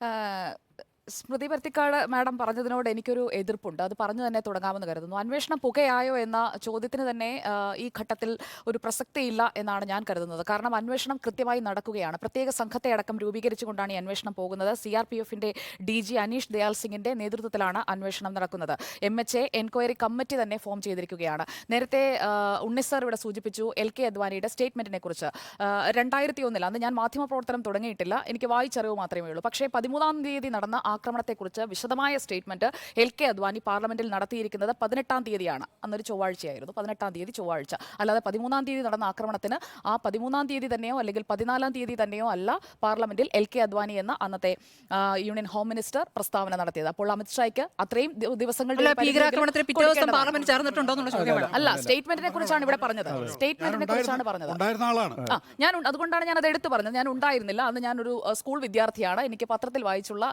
呃 സ്മൃതി Paruthikad madam പറഞ്ഞതിനോട് എനിക്കൊരു എതിർപ്പുണ്ട്. അത് പറഞ്ഞു തന്നെ തുടങ്ങാമെന്ന് കരുതുന്നു. അന്വേഷണം പുകയായോ എന്ന ചോദ്യത്തിന് തന്നെ ഈ ഘട്ടത്തിൽ ഒരു പ്രസക്തിയില്ല എന്നാണ് ഞാൻ കരുതുന്നത്. കാരണം അന്വേഷണം കൃത്യമായി നടക്കുകയാണ്. പ്രത്യേക സംഘത്തെ അടക്കം രൂപീകരിച്ചുകൊണ്ടാണ് ഈ അന്വേഷണം പോകുന്നത്. സി ആർ പി എഫിന്റെ ഡി ജി അനീഷ് ദയാൽ സിംഗിന്റെ നേതൃത്വത്തിലാണ് അന്വേഷണം നടക്കുന്നത്. M H A enquiry committee തന്നെ ഫോം ചെയ്തിരിക്കുകയാണ്. നേരത്തെ ആഹ് ഉണ്ണിസർ ഇവിടെ സൂചിപ്പിച്ചു എൽ കെ അദ്വാനിയുടെ സ്റ്റേറ്റ്മെന്റിനെ കുറിച്ച്. രണ്ടായിരത്തി ഒന്നിൽ അന്ന് ഞാൻ മാധ്യമപ്രവർത്തനം തുടങ്ങിയിട്ടില്ല. എനിക്ക് വായിച്ചറിവ് മാത്രമേ ഉള്ളൂ. പക്ഷേ പതിമൂന്നാം തീയതി നടന്ന ആക്രമണത്തെക്കുറിച്ച് വിശദമായ സ്റ്റേറ്റ്മെന്റ് എൽ കെ അദ്വാനി പാർലമെന്റിൽ നടത്തിയിരിക്കുന്നത് പതിനെട്ടാം തീയതിയാണ്. അന്നൊരു ചൊവ്വാഴ്ചയായിരുന്നു. പതിനെട്ടാം തീയതി ചൊവ്വാഴ്ച. അല്ലാതെ പതിമൂന്നാം തീയതി നടന്ന ആക്രമണത്തിന് ആ പതിമൂന്നാം തീയതി തന്നെയോ അല്ലെങ്കിൽ പതിനാലാം തീയതി തന്നെയോ അല്ല പാർലമെന്റിൽ എൽ കെ അദ്വാനി എന്ന അന്നത്തെ യൂണിയൻ ഹോം മിനിസ്റ്റർ പ്രസ്താവന നടത്തിയത്. അപ്പോൾ അമിത്ഷായ്ക്ക് അത്രയും ദിവസങ്ങളുടെ അല്ല സ്റ്റേറ്റ്മെന്റിനെ കുറിച്ചാണ് ഇവിടെ പറഞ്ഞത്. സ്റ്റേറ്റ്മെന്റിനെ കുറിച്ചാണ് പറഞ്ഞത്. ഉണ്ടായിരുന്ന ആളാണ്. ഞാൻ അതുകൊണ്ടാണ് ഞാൻ അത് എടുത്തു പറഞ്ഞത്. ഞാൻ ഉണ്ടായിരുന്നില്ല. അന്ന് ഞാനൊരു സ്കൂൾ വിദ്യാർത്ഥിയാണ്. എനിക്ക് പത്രത്തിൽ വായിച്ചുള്ള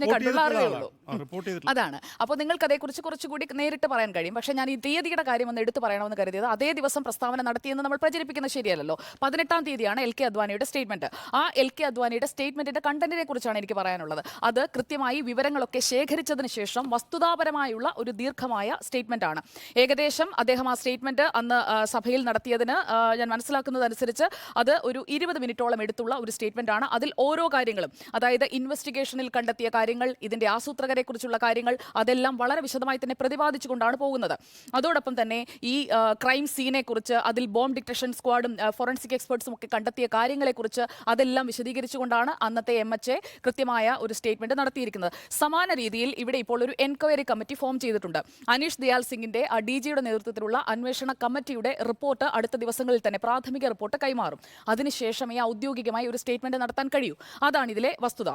റിപ്പോർട്ട് കണ്ടുള്ള അറിവേ ചെയ്തിട്ടുള്ള ഉള്ളൂ. ആളാണ്. ആ, റിപ്പോർട്ട് ചെയ്തിട്ടുള്ള അതാണ്. അപ്പോൾ നിങ്ങൾക്ക് അതേക്കുറിച്ച് കുറച്ചുകൂടി നേരിട്ട് പറയാൻ കഴിയും. പക്ഷേ ഞാൻ ഈ തീയതിയുടെ കാര്യം ഒന്ന് എടുത്തു പറയണമെന്ന് കരുതിയത് അതേ ദിവസം പ്രസ്താവന നടത്തിയെന്ന് നമ്മൾ പ്രചരിപ്പിക്കുന്നത് ശരിയല്ലല്ലോ. പതിനെട്ടാം തീയതിയാണ് എൽ കെ അദ്വാനിയുടെ സ്റ്റേറ്റ്മെന്റ്. ആ എൽ കെ അദ്വാനിയുടെ സ്റ്റേറ്റ്മെന്റിന്റെ കണ്ടന്റിനെ കുറിച്ചാണ് എനിക്ക് പറയാനുള്ളത്. അത് കൃത്യമായി വിവരങ്ങളൊക്കെ ശേഖരിച്ചതിന് ശേഷം വസ്തുതാപരമായുള്ള ഒരു ദീർഘമായ സ്റ്റേറ്റ്മെന്റ് ആണ്. ഏകദേശം അദ്ദേഹം ആ സ്റ്റേറ്റ്മെന്റ് അന്ന് സഭയിൽ നടത്തിയതിന് ഞാൻ മനസ്സിലാക്കുന്നതനുസരിച്ച് അത് ഒരു ഇരുപത് മിനിറ്റോളം എടുത്തുള്ള ഒരു സ്റ്റേറ്റ്മെന്റ് ആണ്. അതിൽ ഓരോ കാര്യങ്ങളും അതായത് ഇൻവെസ്റ്റിഗേഷനിൽ കണ്ടെത്തിയ കാര്യങ്ങൾ ഇതിന്റെ ആസൂത്രകരെ കുറിച്ചുള്ള കാര്യങ്ങൾ അതെല്ലാം വളരെ വിശദമായി തന്നെ പ്രതിപാദിച്ചുകൊണ്ടാണ് പോകുന്നത്. അതോടൊപ്പം തന്നെ ഈ ക്രൈം സീനെ കുറിച്ച് അതിൽ ബോംബ് ഡിറ്റക്ഷൻ സ്ക്വാഡും ഫോറൻസിക് എക്സ്പേർട്സും ഒക്കെ കണ്ടെത്തിയ കാര്യങ്ങളെക്കുറിച്ച് അതെല്ലാം വിശദീകരിച്ചുകൊണ്ടാണ് അന്നത്തെ എം എച്ച് എ കൃത്യമായ ഒരു സ്റ്റേറ്റ്മെന്റ് നടത്തിയിരിക്കുന്നത്. സമാന രീതിയിൽ ഇവിടെ ഇപ്പോൾ ഒരു എൻക്വയറി കമ്മിറ്റി ഫോം ചെയ്തിട്ടുണ്ട്. അനീഷ് ദയാൽ സിംഗിന്റെ ഡി ജിയുടെ നേതൃത്വത്തിലുള്ള അന്വേഷണ കമ്മിറ്റിയുടെ റിപ്പോർട്ട് അടുത്ത ദിവസങ്ങളിൽ തന്നെ പ്രാഥമിക റിപ്പോർട്ട് കൈമാറും. അതിനുശേഷമേ ഔദ്യോഗികമായി ഒരു സ്റ്റേറ്റ്മെന്റ് നടത്താൻ കഴിയൂ. അതാണ് ഇതിലെ വസ്തുത.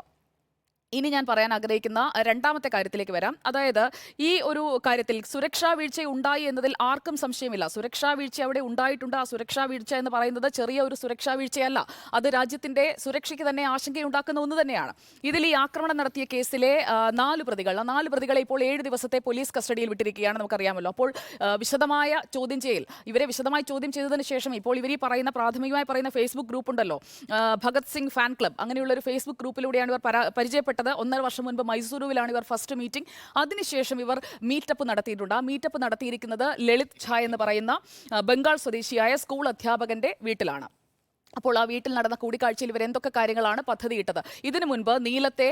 ഇനി ഞാൻ പറയാൻ ആഗ്രഹിക്കുന്ന രണ്ടാമത്തെ കാര്യത്തിലേക്ക് വരാം. അതായത് ഈ ഒരു കാര്യത്തിൽ സുരക്ഷാ വീഴ്ച ഉണ്ടായി എന്നതിൽ ആർക്കും സംശയമില്ല. സുരക്ഷാ വീഴ്ച അവിടെ ഉണ്ടായിട്ടുണ്ട്. ആ സുരക്ഷാ വീഴ്ച എന്ന് പറയുന്നത് ചെറിയ ഒരു സുരക്ഷാ വീഴ്ചയല്ല. അത് രാജ്യത്തിന്റെ സുരക്ഷയ്ക്ക് തന്നെ ആശങ്കയുണ്ടാക്കുന്ന ഒന്ന് തന്നെയാണ്. ഇതിൽ ഈ ആക്രമണം നടത്തിയ കേസിലെ നാല് പ്രതികൾ ആ നാല് പ്രതികളെ ഇപ്പോൾ ഏഴ് ദിവസത്തെ പോലീസ് കസ്റ്റഡിയിൽ വിട്ടിരിക്കുകയാണ് നമുക്കറിയാമല്ലോ. അപ്പോൾ വിശദമായ ചോദ്യം ചെയ്യൽ. ഇവരെ വിശദമായി ചോദ്യം ചെയ്തതിന് ശേഷം ഇപ്പോൾ ഇവർ ഈ പറയുന്ന പ്രാഥമികമായി പറയുന്ന ഫേസ്ബുക്ക് ഗ്രൂപ്പ് ഉണ്ടല്ലോ. Bhagat Singh fan club. അങ്ങനെയുള്ള ഒരു ഫേസ്ബുക്ക് ഗ്രൂപ്പിലൂടെയാണ് ഇവർ പരാ- പരിചയപ്പെട്ടത് ഒന്നര വർഷം മുൻപ് മൈസൂരുവിലാണ് ഇവർ ഫസ്റ്റ് മീറ്റിംഗ് അതിനുശേഷം ഇവർ മീറ്റപ്പ് നടത്തിയിട്ടുണ്ട്. ആ മീറ്റപ്പ് നടത്തിയിരിക്കുന്നത് ലളിത് ഝാ എന്ന് പറയുന്ന ബംഗാൾ സ്വദേശിയായ സ്കൂൾ അധ്യാപകന്റെ വീട്ടിലാണ്. അപ്പോൾ ആ വീട്ടിൽ നടന്ന കൂടിക്കാഴ്ചയിൽ ഇവർ എന്തൊക്കെ കാര്യങ്ങളാണ് പദ്ധതി ഇട്ടത് ഇതിനു മുൻപ് നീലത്തെ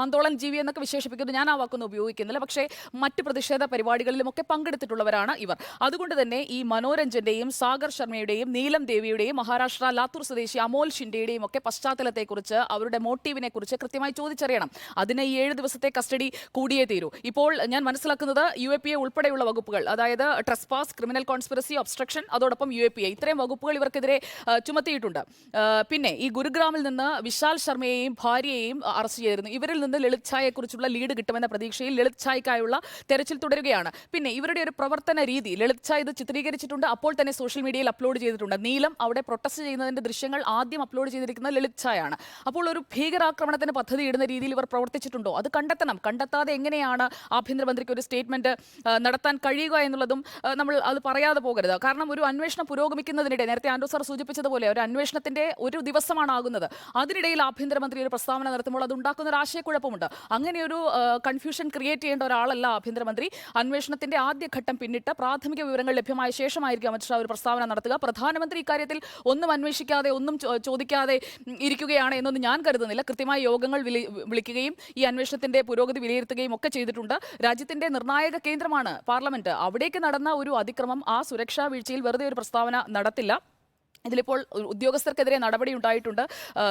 ആന്തോളൻ ജീവി എന്നൊക്കെ വിശേഷിപ്പിക്കുന്നു. ഞാൻ ആ വാക്കൊന്നും ഉപയോഗിക്കുന്നില്ല. പക്ഷേ മറ്റ് പ്രതിഷേധ പരിപാടികളിലുമൊക്കെ പങ്കെടുത്തിട്ടുള്ളവരാണ് ഇവർ. അതുകൊണ്ട് തന്നെ ഈ മനോരഞ്ജന്റെയും സാഗർ ശർമ്മയുടെയും നീലം ദേവിയുടെയും മഹാരാഷ്ട്ര ലാത്തൂർ സ്വദേശി അമോൽ ഷിൻഡെയുടെയും ഒക്കെ പശ്ചാത്തലത്തെക്കുറിച്ച് അവരുടെ മോട്ടീവിനെ കുറിച്ച് കൃത്യമായി ചോദിച്ചറിയണം. അതിന് ഈ ഏഴ് ദിവസത്തെ കസ്റ്റഡി കൂടിയേ തീരൂ. ഇപ്പോൾ ഞാൻ മനസ്സിലാക്കുന്നത് യു എ പി എ ഉൾപ്പെടെയുള്ള വകുപ്പുകൾ അതായത് ട്രസ്പാസ് ക്രിമിനൽ കോൺസ്പിറസി ഒബ്സ്ട്രക്ഷൻ അതോടൊപ്പം യു എ പി എ. ഇത്രയും വകുപ്പുകൾ ഇവർക്കെതിരെ ചുമത്തി ചുമത്തിയിട്ടുണ്ട്. ആ, പിന്നെ ഈ ഗുരുഗ്രാമിൽ നിന്ന് വിശാൽ ശർമ്മയെയും ഭാര്യയെയും അറസ്റ്റ് ചെയ്തിരുന്നു. ഇവരിൽ നിന്ന് ലളിത് ഛായയെക്കുറിച്ചുള്ള ലീഡ് കിട്ടുമെന്ന പ്രതീക്ഷയിൽ ലളിത് ഛായ്ക്കായുള്ള തെരച്ചിൽ തുടരുകയാണ്. പിന്നെ ഇവരുടെ ഒരു പ്രവർത്തന രീതി ലളിത് ഛായ് ഇത് ചിത്രീകരിച്ചിട്ടുണ്ട് അപ്പോൾ തന്നെ സോഷ്യൽ മീഡിയയിൽ അപ്ലോഡ് ചെയ്തിട്ടുണ്ട്. നീലം അവിടെ പ്രൊട്ടസ്റ്റ് ചെയ്യുന്നതിന്റെ ദൃശ്യങ്ങൾ ആദ്യം അപ്ലോഡ് ചെയ്തിരിക്കുന്നത് ലളിത് ഛായാണ്. അപ്പോൾ ഒരു ഭീകരാക്രമണത്തിന് പദ്ധതി ഇടുന്ന രീതിയിൽ ഇവർ പ്രവർത്തിച്ചിട്ടുണ്ടോ? അത് കണ്ടെത്തണം. കണ്ടെത്താതെ എങ്ങനെയാണ് ആഭ്യന്തരമന്ത്രിക്ക് ഒരു സ്റ്റേറ്റ്മെന്റ് നടത്താൻ കഴിയുക എന്നുള്ളതും നമ്മൾ അത് പറയാതെ പോകരുത്. കാരണം ഒരു അന്വേഷണം പുരോഗമിക്കുന്നതിനിടെ നേരത്തെ ആൻഡോ സാർ സൂചിപ്പിച്ചതുപോലെ ഒരു അന്വേഷണത്തിന്റെ ഒരു ദിവസമാണ് ആകുന്നത് അതിനിടയിൽ ആഭ്യന്തരമന്ത്രി ഒരു പ്രസ്താവന നടത്തുമ്പോൾ അത് ഉണ്ടാക്കുന്ന ഒരു ആശയക്കുഴപ്പമുണ്ട്. അങ്ങനെ ഒരു കൺഫ്യൂഷൻ ക്രിയേറ്റ് ചെയ്യേണ്ട ഒരാളല്ല ആഭ്യന്തരമന്ത്രി. അന്വേഷണത്തിന്റെ ആദ്യഘട്ടം പിന്നിട്ട് പ്രാഥമിക വിവരങ്ങൾ ലഭ്യമായ ശേഷമായിരിക്കും അമിത്ഷാ ഒരു പ്രസ്താവന നടത്തുക. പ്രധാനമന്ത്രി ഇക്കാര്യത്തിൽ ഒന്നും അന്വേഷിക്കാതെ ഒന്നും ചോദിക്കാതെ ഇരിക്കുകയാണ് എന്നൊന്നും ഞാൻ കരുതുന്നില്ല. കൃത്യമായ യോഗങ്ങൾ വിളിക്കുകയും ഈ അന്വേഷണത്തിന്റെ പുരോഗതി വിലയിരുത്തുകയും ഒക്കെ ചെയ്തിട്ടുണ്ട്. രാജ്യത്തിന്റെ നിർണായക കേന്ദ്രമാണ് പാർലമെന്റ്. അവിടേക്ക് നടന്ന ഒരു അതിക്രമം ആ സുരക്ഷാ വീഴ്ചയിൽ വെറുതെ ഒരു പ്രസ്താവന നടത്തില്ല. ഇതിലിപ്പോൾ ഉദ്യോഗസ്ഥർക്കെതിരെ നടപടി ഉണ്ടായിട്ടുണ്ട്.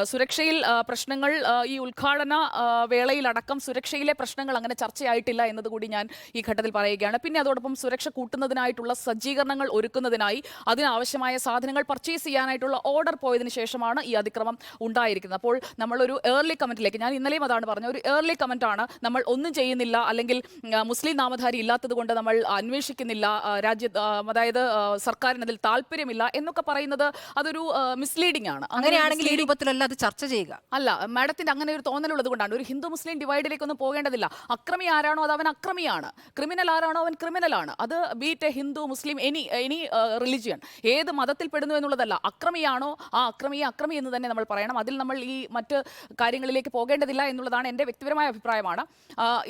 സുരക്ഷയിൽ പ്രശ്നങ്ങൾ ഈ ഉദ്ഘാടന വേളയിലടക്കം സുരക്ഷയിലെ പ്രശ്നങ്ങൾ അങ്ങനെ ചർച്ചയായിട്ടില്ല എന്നതുകൂടി ഞാൻ ഈ ഘട്ടത്തിൽ പറയുകയാണ്. പിന്നെ അതോടൊപ്പം സുരക്ഷ കൂട്ടുന്നതിനായിട്ടുള്ള സജ്ജീകരണങ്ങൾ ഒരുക്കുന്നതിനായി അതിനാവശ്യമായ സാധനങ്ങൾ പർച്ചേസ് ചെയ്യാനായിട്ടുള്ള ഓർഡർ പോയതിനു ശേഷമാണ് ഈ അതിക്രമം ഉണ്ടായിരിക്കുന്നത്. അപ്പോൾ നമ്മളൊരു ഏർലി കമന്റിലേക്ക് ഞാൻ ഇന്നലെയും അതാണ് പറഞ്ഞത് ഒരു ഏർലി കമന്റാണ് നമ്മൾ ഒന്നും ചെയ്യുന്നില്ല അല്ലെങ്കിൽ മുസ്ലിം നാമധാരി ഇല്ലാത്തത് കൊണ്ട് നമ്മൾ അന്വേഷിക്കുന്നില്ല രാജ്യ അതായത് സർക്കാരിന് അതിൽ താല്പര്യമില്ല എന്നൊക്കെ പറയുന്നത് അതൊരു മിസ്ലീഡിംഗ് ആണ്. അങ്ങനെയാണെങ്കിൽ ഈ രൂപത്തിലല്ല അത് ചർച്ച ചെയ്യുക. അല്ല മാഡത്തിന്റെ അങ്ങനെ ഒരു തോന്നലുള്ളത് കൊണ്ടാണ്. ഒരു ഹിന്ദു മുസ്ലിം ഡിവൈഡിലേക്കൊന്നും പോകേണ്ടതില്ല. അക്രമി ആരാണോ അത് അവൻ അക്രമിയാണ്. ക്രിമിനൽ ആരാണോ അവൻ ക്രിമിനൽ ആണ്. അത് be it Hindu Muslim any any religion ഏത് മതത്തിൽ പെടുന്നു എന്നുള്ളതല്ല. അക്രമിയാണോ? ആ അക്രമിയെ അക്രമി എന്ന് തന്നെ നമ്മൾ പറയണം. അതിൽ നമ്മൾ ഈ മറ്റ് കാര്യങ്ങളിലേക്ക് പോകേണ്ടതില്ല എന്നുള്ളതാണ് എന്റെ വ്യക്തിപരമായ അഭിപ്രായമാണ്.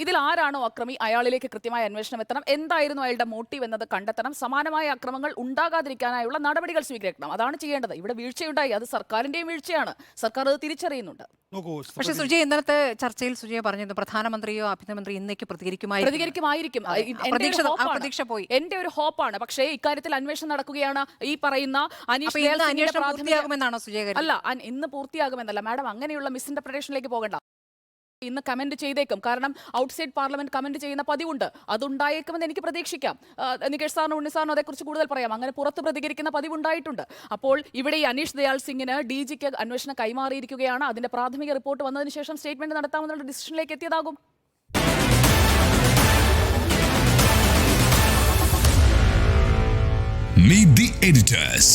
ഇതിൽ ആരാണോ അക്രമി അയാളിലേക്ക് കൃത്യമായ അന്വേഷണം എത്തണം. എന്തായിരുന്നു അയാളുടെ മോട്ടീവ് എന്നത് കണ്ടെത്തണം. സമാനമായ അക്രമങ്ങൾ ഉണ്ടാകാതിരിക്കാനായുള്ള നടപടികൾ സ്വീകരിക്കണം. അതാണ് ചെയ്യേണ്ടത്? ഇവിടെ വീഴ്ചയുണ്ടായി. അത് സർക്കാരിന്റെയും വീഴ്ചയാണ്. സർക്കാർ അത് തിരിച്ചറിയുന്നുണ്ട്. പക്ഷേ സുജി ഇന്നത്തെ ഇന്നലത്തെ ചർച്ചയിൽ സുജയ പറഞ്ഞിരുന്നു പ്രധാനമന്ത്രിയോ ആഭ്യന്തരമന്ത്രി ഇന്നേക്ക് പ്രതികരിക്കുമായി പ്രതികരിക്കുമായിരിക്കും. പ്രതീക്ഷ- പോയി. എന്റെ ഒരു ഹോപ്പാണ് പക്ഷേ ഇക്കാര്യത്തിൽ അന്വേഷണം നടക്കുകയാണ് ഈ പറയുന്ന അന്വേഷണം പൂർത്തിയാകുമെന്നാണോ സുജയ അല്ല ഇന്ന് പൂർത്തിയാകുമെന്നല്ല. മാഡം അങ്ങനെയുള്ള മിസ്ഇന്റർപ്രിട്ടേഷനിലേക്ക് പോകണ്ട. ഇന്ന് കമന്റ് ചെയ്തേക്കും. കാരണം ഔട്ട്സൈഡ് പാർലമെന്റ് കമന്റ് ചെയ്യുന്ന പതിവുണ്ട്. അതുണ്ടായേക്കുമെന്ന് എനിക്ക് പ്രതീക്ഷിക്കാം. നികേഷ് സാറിനും ഉണ്ണി സാറിനും അതേക്കുറിച്ച് കൂടുതൽ പറയാം. അങ്ങനെ പുറത്ത് പ്രതികരിക്കുന്ന പതിവുണ്ടായിട്ടുണ്ട്. അപ്പോൾ ഇവിടെ ഈ അനീഷ് ദയാൽ സിംഗിന് ഡി ജിക്ക് അന്വേഷണം കൈമാറിയിരിക്കുകയാണ്. അതിന്റെ പ്രാഥമിക റിപ്പോർട്ട് വന്നതിന് ശേഷം സ്റ്റേറ്റ്മെന്റ് നടത്താമെന്നുള്ള ഡിസിഷനിലേക്ക് എത്തിയതാകും. Meet the editors.